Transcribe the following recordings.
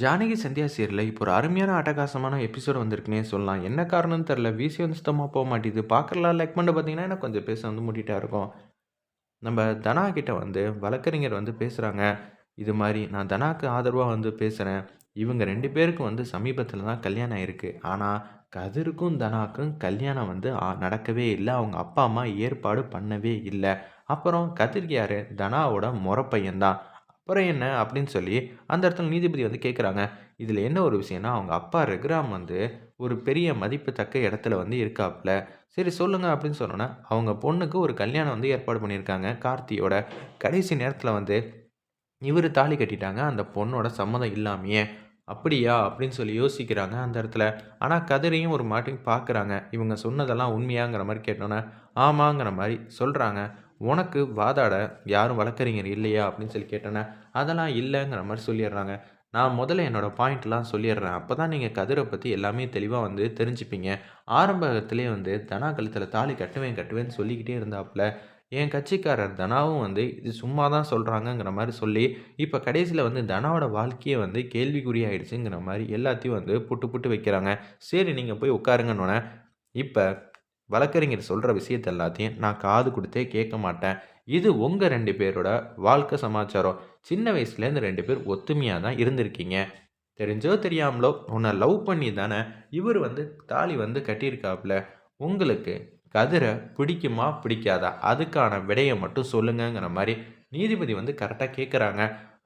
ஜானகி சந்தியா சீரில் இப்போ ஒரு அருமையான அட்டகாசமான எபிசோட் வந்திருக்குனே சொல்லலாம். என்ன காரணம்னு தெரில வீசி வந்து சுத்தமாக போக மாட்டேங்குது. பார்க்கலாம் லைக் பண்ண பார்த்தீங்கன்னா, எனக்கு கொஞ்சம் பேச வந்து மூடிட்டா இருக்கும். நம்ம தனா கிட்ட வந்து வழக்கறிஞர் வந்து பேசுகிறாங்க இது மாதிரி நான் தனாக்கு ஆதரவாக வந்து பேசுகிறேன் இவங்க ரெண்டு பேருக்கும் வந்து சமீபத்தில் தான் கல்யாணம் ஆயிருக்கு. ஆனால் கதிருக்கும் தனாக்கும் கல்யாணம் வந்து நடக்கவே இல்லை அவங்க அப்பா, அம்மா ஏற்பாடு பண்ணவே இல்லை அப்புறம் கதிர் யார் தனாவோட மொற பையன்தான் அப்புறம் என்ன? அப்படின்னு சொல்லி அந்த இடத்துல நீதிபதி வந்து கேட்குறாங்க. இதில் என்ன ஒரு விஷயம்னா, அவங்க அப்பா ரெக்ராம் வந்து ஒரு பெரிய மதிப்புத்தக்க இடத்துல வந்து இருக்காப்ல. சரி சொல்லுங்க அப்படின்னு சொன்னோன்னே அவங்க பொண்ணுக்கு ஒரு கல்யாணம் வந்து ஏற்பாடு பண்ணியிருக்காங்க கார்த்தியோட. கடைசி நேரத்தில் வந்து இவர் தாலி கட்டிட்டாங்க. அந்த பொண்ணோட சம்மதம் இல்லாமையே அப்படியா? அப்படின்னு சொல்லி யோசிக்கிறாங்க அந்த இடத்துல. ஆனால் கதிரையும் ஒரு மாட்டி பார்க்குறாங்க. இவங்க சொன்னதெல்லாம் உண்மையாங்கிற மாதிரி கேட்டோன்னே ஆமாங்கிற மாதிரி சொல்கிறாங்க உனக்கு வாதாட யாரும் வழக்கறிஞர் இல்லையா? அப்படின்னு சொல்லி கேட்டோனே, அதெல்லாம் இல்லைங்கிற மாதிரி சொல்லிடுறாங்க. நான் முதல்ல என்னோட பாயிண்ட்லாம் சொல்லிடுறேன். அப்போ தான் நீங்கள் கதிரை பற்றி எல்லாமே தெளிவாக வந்து தெரிஞ்சுப்பீங்க. ஆரம்பத்திலேயே வந்து தனா கழுத்தில் தாலி கட்டுவேன் கட்டுவேன்னு சொல்லிக்கிட்டே இருந்தாப்புல என் கட்சிக்காரர் தனாவும் வந்து இது சும்மா தான் சொல்கிறாங்கங்கிற மாதிரி சொல்லி, இப்போ கடைசியில் வந்து தனாவோட வாழ்க்கையே வந்து கேள்விக்குறியாயிடுச்சுங்கிற மாதிரி எல்லாத்தையும் வந்து புட்டு புட்டு வைக்கிறாங்க. சரி நீங்கள் போய் உட்காருங்கன்னொன்னே இப்போ வழக்கறிஞர் சொல்கிற விஷயத்த எல்லாத்தையும் நான் காது கொடுத்தே கேட்க மாட்டேன். இது உங்கள் ரெண்டு பேரோட வாழ்க்கை சமாச்சாரம். சின்ன வயசுலேருந்து ரெண்டு பேர் ஒத்துமையாக தான் இருந்திருக்கீங்க. தெரிஞ்சோ தெரியாமலோ உன்னை லவ் பண்ணி தானே இவர் வந்து தாலி வந்து கட்டியிருக்காப்ல. உங்களுக்கு கதிரை பிடிக்குமா? பிடிக்காதா? அதுக்கான விடையை மட்டும் சொல்லுங்கங்கிற மாதிரி நீதிபதி வந்து கரெக்டாக கேட்குறாங்க.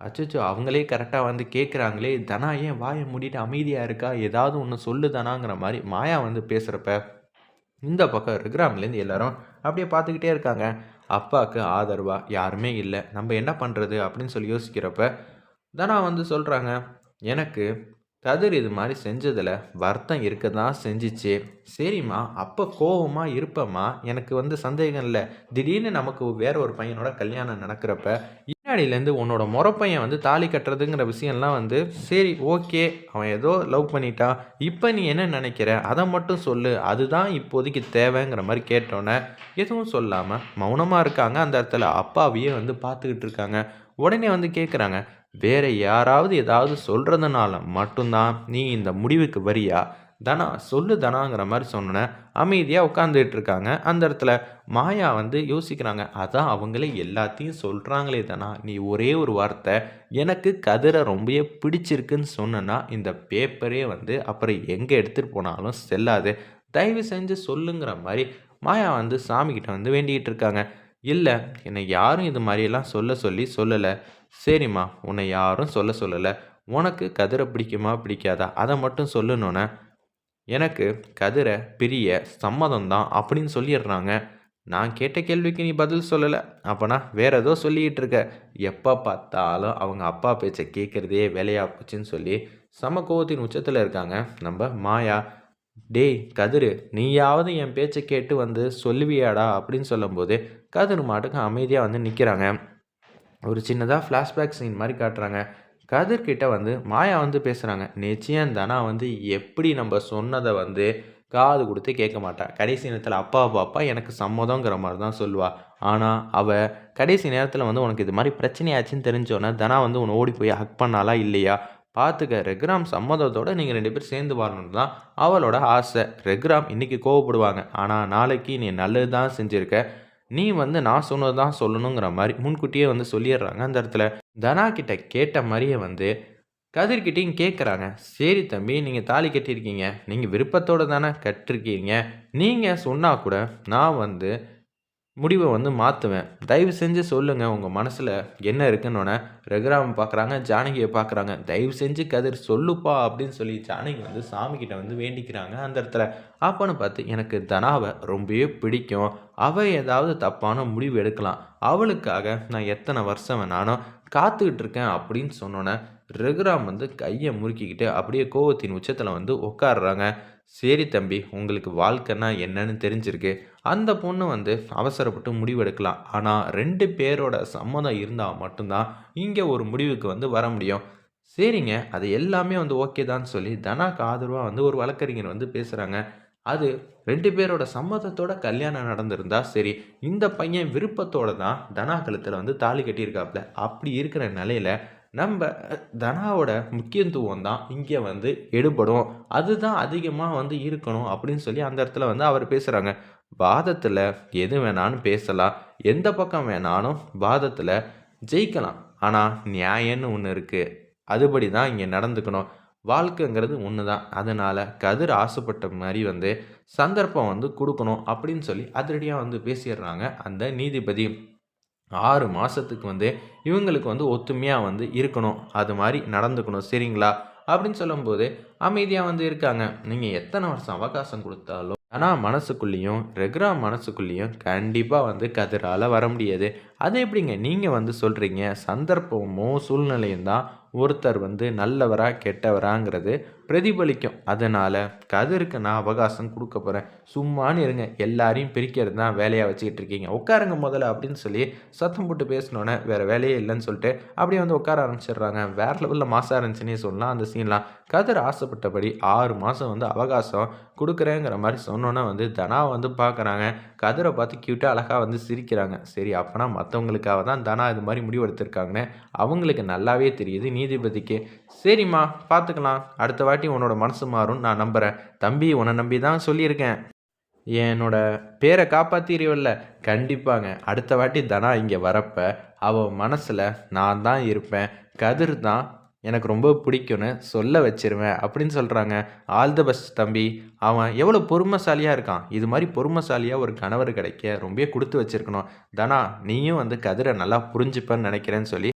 அச்சோ அவங்களே கரெக்டாக வந்து கேட்குறாங்களே! தனா ஏன் வாயை மூடிட்டு அமைதியாக இருக்கா? ஏதாவது ஒன்று சொல்லுதானாங்கிற மாதிரி மாயா வந்து பேசுகிறப்ப இந்த பக்கம் ரகுராம்லேருந்து எல்லாரும் அப்படியே பார்த்துக்கிட்டே இருக்காங்க. அப்பாவுக்கு ஆதரவாக யாருமே இல்லை நம்ம என்ன பண்ணுறது அப்படின்னு சொல்லி யோசிக்கிறப்ப, தனா வந்து சொல்கிறாங்க எனக்கு கதிர் இது மாதிரி செஞ்சதில் வருத்தம் இருக்க தான் செஞ்சுச்சு. சரிம்மா, அப்போ கோபமாக இருப்பேம்மா. எனக்கு வந்து சந்தேகம் இல்லை திடீர்னு நமக்கு வேற ஒரு பையனோட கல்யாணம் நடக்கிறப்ப, பின்னாடிலேருந்து உன்னோட முறப்பையன் வந்து தாலி கட்டுறதுங்கிற விஷயம்லாம் வந்து சரி ஓகே. அவன் ஏதோ லவ் பண்ணிட்டான். இப்போ நீ என்ன நினைக்கிற? அதை மட்டும் சொல்லு. அதுதான் இப்போதைக்கு தேவைங்கிற மாதிரி கேட்டோன்னே எதுவும் சொல்லாமல் மௌனமாக இருக்காங்க. அந்த இடத்துல அப்பாவையே வந்து பார்த்துக்கிட்டு இருக்காங்க. உடனே வந்து கேட்குறாங்க, வேற யாராவது ஏதாவது சொல்கிறதுனால மட்டும்தான் நீ இந்த முடிவுக்கு வரியா? தனா சொல்லு தனாங்கிற மாதிரி சொன்னோன்னே அமைதியாக உட்காந்துட்டு இருக்காங்க. அந்த இடத்துல மாயா வந்து யோசிக்கிறாங்க. அதான் அவங்களே எல்லாத்தையும் சொல்கிறாங்களே தனா, நீ ஒரே ஒரு வார்த்தை எனக்கு கதிரை ரொம்பவே பிடிச்சிருக்குன்னு சொன்னேன்னா, இந்த பேப்பரே வந்து அப்புறம் எங்கே எடுத்துகிட்டு போனாலும் செல்லாது. தயவு செஞ்சு சொல்லுங்கிற மாதிரி மாயா வந்து சாமிக்கிட்ட வந்து வேண்டிக்கிட்டு இருக்காங்க. இல்லை என்னை யாரும் இது மாதிரியெல்லாம் சொல்ல சொல்லி சொல்லலை சரிம்மா, உன்னை யாரும் சொல்ல சொல்லலை உனக்கு கதிரை பிடிக்குமா? பிடிக்காதா? அதை மட்டும் சொல்லணுன்னே எனக்கு கதிரை பிரிய சம்மதம் தான் அப்படின்னு சொல்லிடுறாங்க. நான் கேட்ட கேள்விக்கு நீ பதில் சொல்லலை அப்போனா வேற ஏதோ சொல்லிக்கிட்டு இருக்க. எப்போ பார்த்தாலும் அவங்க அப்பா பேச்சை கேட்குறதே வேலையாக போச்சுன்னு சொல்லி, சம கோவத்தின் உச்சத்தில் இருக்காங்க நம்ம மாயா. டேய் கதிரு, நீயாவது என் பேச்சை கேட்டு வந்து சொல்லுவியாடா? அப்படின்னு சொல்லும்போது, கதிர் மாட்டுக்கு அமைதியாக வந்து நிற்கிறாங்க ஒரு சின்னதாக ஃப்ளாஷ்பேக் சீன் மாதிரி காட்டுறாங்க. கதிர்கிட்ட வந்து மாயா வந்து பேசுகிறாங்க நிச்சயம் தனா வந்து எப்படி நம்ம சொன்னதை வந்து காது கொடுத்து கேட்க மாட்டா. கடைசி நேரத்தில் அப்பா பாப்பா எனக்கு சம்மதங்கிற மாதிரி தான் சொல்லுவாள் ஆனால் அவள் கடைசி நேரத்தில் வந்து உனக்கு இது மாதிரி பிரச்சனையாச்சுன்னு தெரிஞ்சோன்னே தனா வந்து உன்னை ஓடி போய் ஹக் பண்ணாலா இல்லையா? பார்த்துக்க ரெக்ராம் சம்மதத்தோடு நீங்கள் ரெண்டு பேரும் சேர்ந்து வாழணும்னு தான் அவளோட ஆசை. ரெக்ராம் இன்றைக்கி கோவப்படுவாங்க. ஆனால் நாளைக்கு நீ நல்லது தான் செஞ்சுருக்க நீ வந்து நான் சொன்னது தான் சொல்லணுங்கிற மாதிரி முன்கூட்டியே வந்து சொல்லிடுறாங்க அந்த இடத்துல. தனா கிட்ட கேட்ட மாதிரியே வந்து கதிர்கிட்டையும் கேட்குறாங்க. சரி தம்பி, நீங்கள் தாலி கட்டியிருக்கீங்க. நீங்கள் விருப்பத்தோடு தானே கட்டிருக்கீங்க. நீங்கள் சொன்னால் கூட நான் வந்து முடிவை வந்து மாற்றுவேன் தயவு செஞ்சு சொல்லுங்கள் உங்கள் மனசில் என்ன இருக்குன்னொன்னே ரகுராமன் பார்க்குறாங்க, ஜானகியை பார்க்குறாங்க. தயவு செஞ்சு கதிர் சொல்லுப்பா அப்படின்னு சொல்லி ஜானகி வந்து சாமிகிட்ட வந்து வேண்டிக்கிறாங்க அந்த இடத்துல. அப்போன்னு பார்த்து எனக்கு தனாவை ரொம்பவே பிடிக்கும். அவள் ஏதாவது தப்பான முடிவு எடுக்கலாம். அவளுக்காக நான் எத்தனை வருஷம் வேணாலும் காத்துக்கிட்டு இருக்கேன் அப்படின்னு சொன்னோன்னே ரகுராம் வந்து கையை முறுக்கிக்கிட்டு அப்படியே கோவத்தின் உச்சத்தில் வந்து உட்காடுறாங்க சரி தம்பி, உங்களுக்கு வாழ்க்கைன்னா என்னன்னு தெரிஞ்சிருக்கு. அந்த பொண்ணு வந்து அவசரப்பட்டு முடிவெடுக்கலாம். ஆனால் ரெண்டு பேரோட சம்மதம் இருந்தால் மட்டும்தான் இங்கே ஒரு முடிவுக்கு வந்து வர முடியும். சரிங்க, அது எல்லாமே வந்து ஓகே தான் சொல்லி தனாக்கு ஆதரவாக வந்து ஒரு வழக்கறிஞர் வந்து பேசுகிறாங்க அது ரெண்டு பேரோட சம்மதத்தோட கல்யாணம் நடந்திருந்தா சரி. இந்த பையன் விருப்பத்தோடு தான் தனா கழுத்தில் வந்து தாலி கட்டியிருக்காப்புல அப்படி இருக்கிற நிலையில நம்ம தனாவோட முக்கியத்துவம் தான் இங்கே வந்து எடுபடும். அதுதான் அதிகமாக வந்து இருக்கணும் அப்படின்னு சொல்லி அந்த இடத்துல வந்து அவர் பேசுகிறாங்க வாதத்தில் எது வேணாலும் பேசலாம். எந்த பக்கம் வேணாலும் வாதத்தில் ஜெயிக்கலாம். ஆனால் நியாயம்னு ஒன்று இருக்குது அதுபடி தான் இங்கே நடந்துக்கணும். வாழ்க்கைங்கிறது ஒன்று தான் அதனால் கதிர் ஆசைப்பட்ட மாதிரி வந்து சந்தர்ப்பம் வந்து கொடுக்கணும் அப்படின்னு சொல்லி அதிரடியாக வந்து பேசிடுறாங்க அந்த நீதிபதி. ஆறு மாதத்துக்கு வந்து இவங்களுக்கு வந்து ஒத்துமையாக வந்து இருக்கணும். அது மாதிரி நடந்துக்கணும். சரிங்களா? அப்படின்னு சொல்லும்போது அமைதியாக வந்து இருக்காங்க. நீங்கள் எத்தனை வருஷம் அவகாசம் கொடுத்தாலும் ஆனால் மனசுக்குள்ளேயும் ரெகுரா மனசுக்குள்ளேயும் கண்டிப்பாக வந்து கதிரால் வர முடியாது. அது எப்படிங்க? நீங்கள் வந்து சொல்கிறீங்க சந்தர்ப்பமும் சூழ்நிலையும் தான் ஒருத்தர் வந்து நல்லவரா கெட்டவராங்கிறது பிரதிபலிக்கும். அதனால் கதிருக்கு நான் அவகாசம் கொடுக்க போகிறேன் சும்மான்னு இருங்க. எல்லாரையும் பிரிக்கிறது தான் வேலையாக வச்சுக்கிட்டு இருக்கீங்க. உட்காருங்க முதல்ல அப்படின்னு சொல்லி சத்தம் போட்டு பேசினோன்னே வேறு வேலையே இல்லைன்னு சொல்லிட்டு அப்படியே வந்து உட்கார ஆரம்பிச்சிடுறாங்க. வேறு லெவலில் மாசாக இருந்துச்சுன்னே சொல்லலாம். அந்த சீன்லாம் கதிர் ஆசைப்பட்டபடி ஆறு மாதம் வந்து அவகாசம் கொடுக்குறேங்கிற மாதிரி சொன்னோன்னே வந்து தனா வந்து பார்க்குறாங்க. கதிரை பார்த்து க்யூட்டாக அழகாக வந்து சிரிக்கிறாங்க. சரி அப்போனா மற்றவங்களுக்காக தான் தனா இது மாதிரி முடிவெடுத்திருக்காங்கன்னு அவங்களுக்கு நல்லாவே தெரியுது நீதிபதிக்கு. சரிம்மா பார்த்துக்கலாம் அடுத்த வாட்டி உன்னோட மனசு மாறும் நான் நம்புகிறேன் தம்பி உன்னை நம்பி தான் சொல்லியிருக்கேன். என்னோட பேரை காப்பாற்றிடுவல்ல கண்டிப்பாங்க. அடுத்த வாட்டி தனா இங்கே வரப்ப அவள் மனசில் நான் தான் இருப்பேன். கதிர் தான் எனக்கு ரொம்ப பிடிக்கும்னு சொல்ல வச்சிருவேன் அப்படின்னு சொல்கிறாங்க ஆல் த பெஸ்ட் தம்பி. அவன் எவ்வளோ பொறுமைசாலியாக இருக்கான். இது மாதிரி பொறுமைசாலியாக ஒரு கணவர் கிடைக்க ரொம்ப கொடுத்து வச்சிருக்கணும். தானா நீயும் வந்து கதிரை நல்லா புரிஞ்சுப்பேன்னு நினைக்கிறேன்னு சொல்லி